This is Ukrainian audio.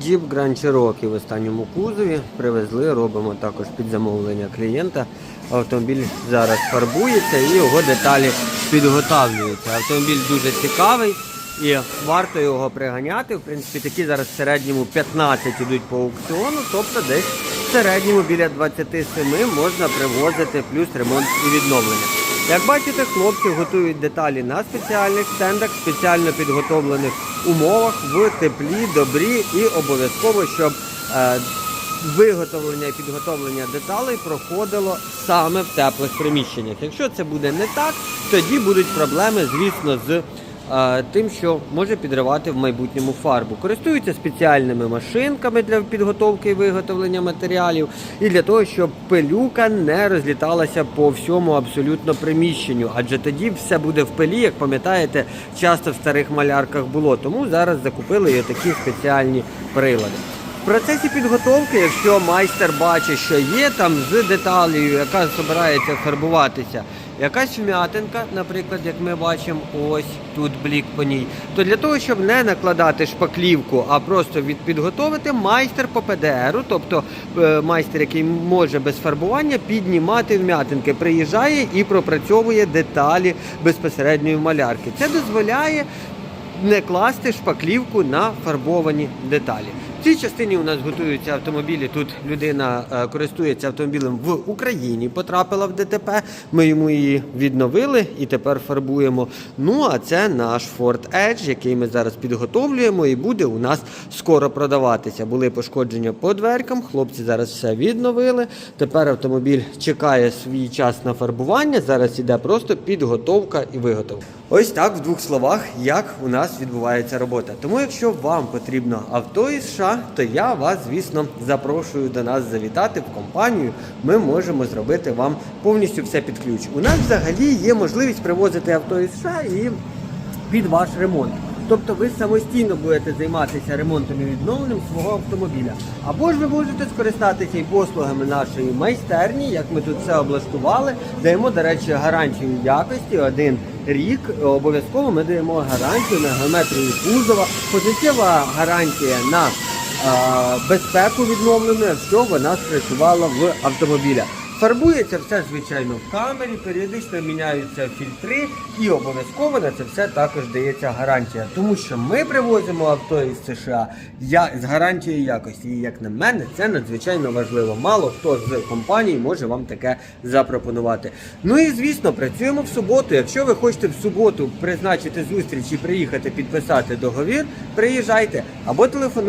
Jeep Grand Cherokee в останньому кузові привезли, робимо також під замовлення клієнта. Автомобіль зараз фарбується і його деталі підготавлюються. Автомобіль дуже цікавий і варто його приганяти. В принципі, такі зараз в середньому 15 ідуть по аукціону, тобто десь в середньому біля 27 можна привозити плюс ремонт і відновлення. Як бачите, хлопці готують деталі на спеціальних стендах, спеціально підготовлених умовах в теплі, добрі і обов'язково, щоб е, виготовлення і підготовлення деталей проходило саме в теплих приміщеннях. Якщо це буде не так, тоді будуть проблеми, звісно, з тим, що може підривати в майбутньому фарбу. Користуються спеціальними машинками для підготовки і виготовлення матеріалів, і для того, щоб пилюка не розліталася по всьому абсолютно приміщенню, адже тоді все буде в пилі, як пам'ятаєте, часто в старих малярках було. Тому зараз закупили і такі спеціальні прилади. В процесі підготовки, якщо майстер бачить, що є там з деталею, яка збирається фарбуватися, якась вм'ятинка, наприклад, як ми бачимо, ось тут блік по ній, то для того, щоб не накладати шпаклівку, а просто від підготовити, майстер по ПДРу, тобто е, майстер, який може без фарбування піднімати вм'ятинки, приїжджає і пропрацьовує деталі безпосередньої малярки. Це дозволяє не класти шпаклівку на фарбовані деталі. В цій частині у нас готуються автомобілі. Тут людина е, користується автомобілем в Україні, потрапила в ДТП. Ми йому її відновили і тепер фарбуємо. Ну а це наш Ford Edge, який ми зараз підготовлюємо і буде у нас скоро продаватися. Були пошкодження по дверкам. Хлопці зараз все відновили. Тепер автомобіль чекає свій час на фарбування. Зараз іде просто підготовка і виготовка. Ось так в двох словах, як у нас відбувається робота. Тому, якщо вам потрібно авто із США, то я вас, звісно, запрошую до нас завітати в компанію. Ми можемо зробити вам повністю все під ключ. У нас взагалі є можливість привозити авто із США і під ваш ремонт. Тобто ви самостійно будете займатися ремонтом і відновленням свого автомобіля. Або ж ви можете скористатися і послугами нашої майстерні, як ми тут все облаштували. Даємо, до речі, гарантію якості один рік. Обов'язково ми даємо гарантію на геометрію кузова, позитива гарантія на безпеку відновлену, якщо вона спрацювала в автомобіля. Фарбується все, звичайно, в камері, періодично міняються фільтри і обов'язково на це все також дається гарантія. Тому що ми привозимо авто із США я, з гарантією якості. І як на мене, це надзвичайно важливо. Мало хто з компаній може вам таке запропонувати. Ну і звісно, працюємо в суботу. Якщо ви хочете в суботу призначити зустріч і приїхати підписати договір, приїжджайте або телефонуйте.